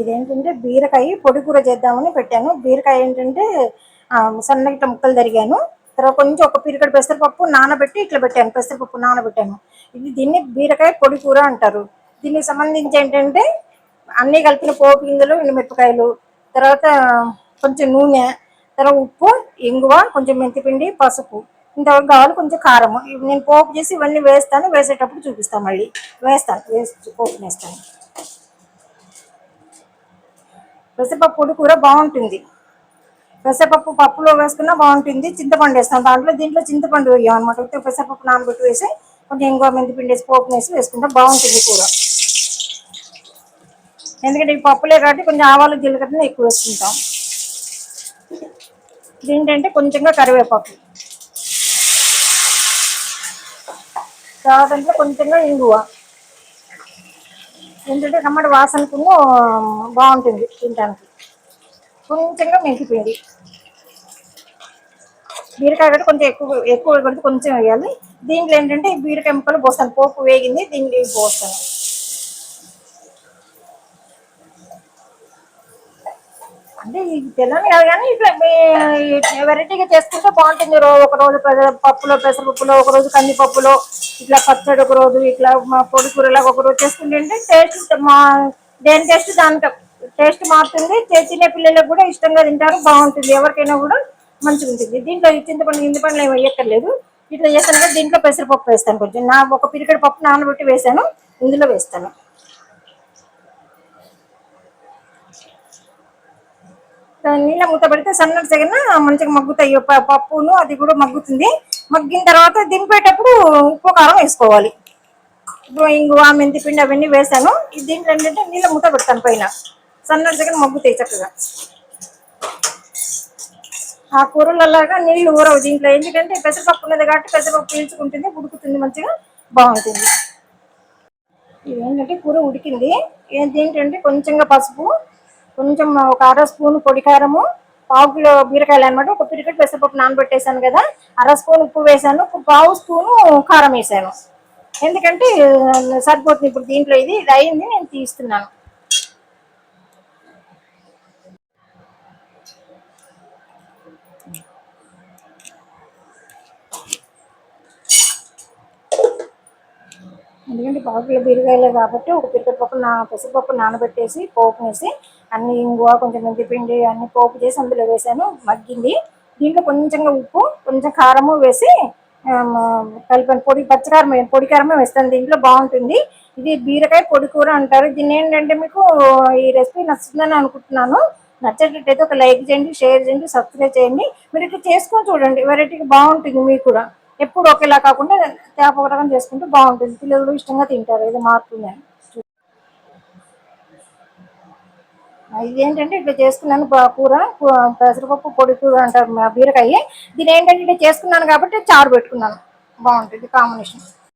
ఇదేంటంటే బీరకాయ పొడి కూర చేద్దామని పెట్టాను. బీరకాయ ఏంటంటే సన్నగిట్ట ఇట్లా ముక్కలు తరిగాను. తర్వాత కొంచెం ఒక పిరికడ పెసరపప్పు నానబెట్టి ఇట్లా పెట్టాను. పెసరపప్పు నానబెట్టాను. ఇది దీన్ని బీరకాయ పొడి కూర అంటారు. దీనికి సంబంధించి ఏంటంటే అన్నీ కలిపిన పోపు గింజలు మిరపకాయలు తర్వాత కొంచెం నూనె తర్వాత ఉప్పు ఇంగువ కొంచెం మెంతిపిండి పసుపు. ఇంతవరకు కావాలి కొంచెం కారం నేను పోపు చేసి ఇవన్నీ వేస్తాను. వేసేటప్పుడు చూపిస్తాను మళ్ళీ. వేస్తాను. వేసి పోపు వేస్తాను. పెసరపప్పు పొడి కూర బాగుంటుంది. పెసరపప్పు పప్పులో వేసుకున్నా బాగుంటుంది. చింతపండు వేస్తాం. దాంట్లో దీంట్లో చింతపండు వేయం అనమాట ఉత్త పెసరపప్పు నానబెట్టి వేసి కొంచెం ఇంకో మెంతి పిండి వేసి పోపు వేసి వేసుకుంటే బాగుంటుంది కూర. ఎందుకంటే ఈ పప్పులే కాబట్టి కొంచెం ఆవాలు జీలకర్రని ఎక్కువ వేసుకుంటాం. దీంటంటే కొంచెంగా కరివేపాకు. తర్వాత కొంచెంగా ఇంగువ. ఏంటంటే టమాటా వాసనకు బాగుంటుంది తినడానికి కొంచెంగా మెంతిపిండి బీరకాయ కూడా కొంచెం ఎక్కువ ఎక్కువ కొడితే కొంచెం వేయాలి. దీంట్లో ఏంటంటే బీరకాయ ముక్కలు పోస్తాను. పోపు వేగింది దీంట్లో పోస్తాను. అంటే ఇది తెల్లని కాదు కానీ ఇట్లా వెరైటీగా చేసుకుంటే బాగుంటుంది. రో ఒక రోజు పప్పులో పెసరపప్పులో ఒక రోజు కందిపప్పులో ఇట్లా పచ్చడి ఒక రోజు ఇట్లా మా పొడి కూరలాగా ఒక రోజు చేసుకుంటే టేస్ట్ మా దేని టేస్ట్ దానికి టేస్ట్ మారుతుంది. చిన్న పిల్లలకు కూడా ఇష్టంగా తింటారు బాగుంటుంది. ఎవరికైనా కూడా మంచిగా ఉంటుంది. దీంట్లో చింతపండు గింతపండు ఏమి వేయక్కర్లేదు. ఇట్లా చేస్తాను కదా దీంట్లో పెసరపప్పు వేస్తాను కొంచెం. నా ఒక పిరికడ పప్పు నానబెట్టి వేసాను ఇందులో వేస్తాను. నీళ్ళ మూత పెడితే సన్నటి సెగన మంచిగా మగ్గుతాయి పప్పును అది కూడా మగ్గుతుంది. మగ్గిన తర్వాత దింపేటప్పుడు ఉప్పు కారం వేసుకోవాలి. ఇప్పుడు ఇంగువ మెంతిపిండి అవన్నీ వేసాను. దీంట్లో ఏంటంటే నీళ్ళ మూత పెడతాను పైన. సన్నటి సెగన మగ్గుతాయి చక్కగా. ఆ కూరలలాగా నీళ్ళు ఊరవు దీంట్లో. ఎందుకంటే పెసరపప్పు ఉన్నది కాబట్టి పెసరపప్పు పీల్చుకుంటుంది ఉడుకుతుంది మంచిగా బాగుంటుంది. ఇదేంటంటే కూర ఉడికింది. ఏంటి ఏంటంటే కొంచెంగా పసుపు కొంచెం ఒక అర స్పూన్ పొడి కారము పావు కిలో బీరకాయలు అనమాట ఒక పిరికెట్ పెసరపప్పు నానబెట్టేశాను కదా. అర స్పూన్ ఉప్పు వేసాను పావు స్పూను కారం వేసాను ఎందుకంటే సరిపోతుంది ఇప్పుడు దీంట్లో ఇది. ఇది అయింది నేను తీస్తున్నాను. ఎందుకంటే పావు కిలో బీరకాయలే కాబట్టి ఒక పిరికెట్ పప్పు నా పెసరపప్పు నానబెట్టేసి పోపు వేసి అన్ని ఇంగువ కొంచెం మెంతిపిండి అన్ని పోపు చేసి అందులో వేసాను మగ్గింది. దీంట్లో కొంచెంగా ఉప్పు కొంచెం కారము వేసి కలిపాను పొడి పచ్చకారం వే- పొడి కారమే వేస్తాను. దీంట్లో బాగుంటుంది. ఇది బీరకాయ పొడి కూర అంటారు. దీన్ని ఏంటంటే మీకు ఈ రెసిపీ నచ్చుతుందని అనుకుంటున్నాను. నచ్చేటట్టయితే ఒక లైక్ చేయండి షేర్ చేయండి సబ్స్క్రైబ్ చేయండి. మీరు ఇట్లా చేసుకొని చూడండి వెరైటీగా బాగుంటుంది మీకు కూడా ఎప్పుడు ఒకేలా కాకుండా తేప రకం చేసుకుంటే బాగుంటుంది. పిల్లలు ఇష్టంగా తింటారు ఇది మారుతుంది ఇదేంటంటే ఇది ఏంటంటే ఇట్లా చేసుకున్నాను కూర పెసరపప్పు పొడి కూర అంటారు మా బీరకాయ. దీని ఏంటంటే ఇట్లా చేసుకున్నాను కాబట్టి చారు పెట్టుకున్నాను. బాగుంటుంది కాంబినేషన్.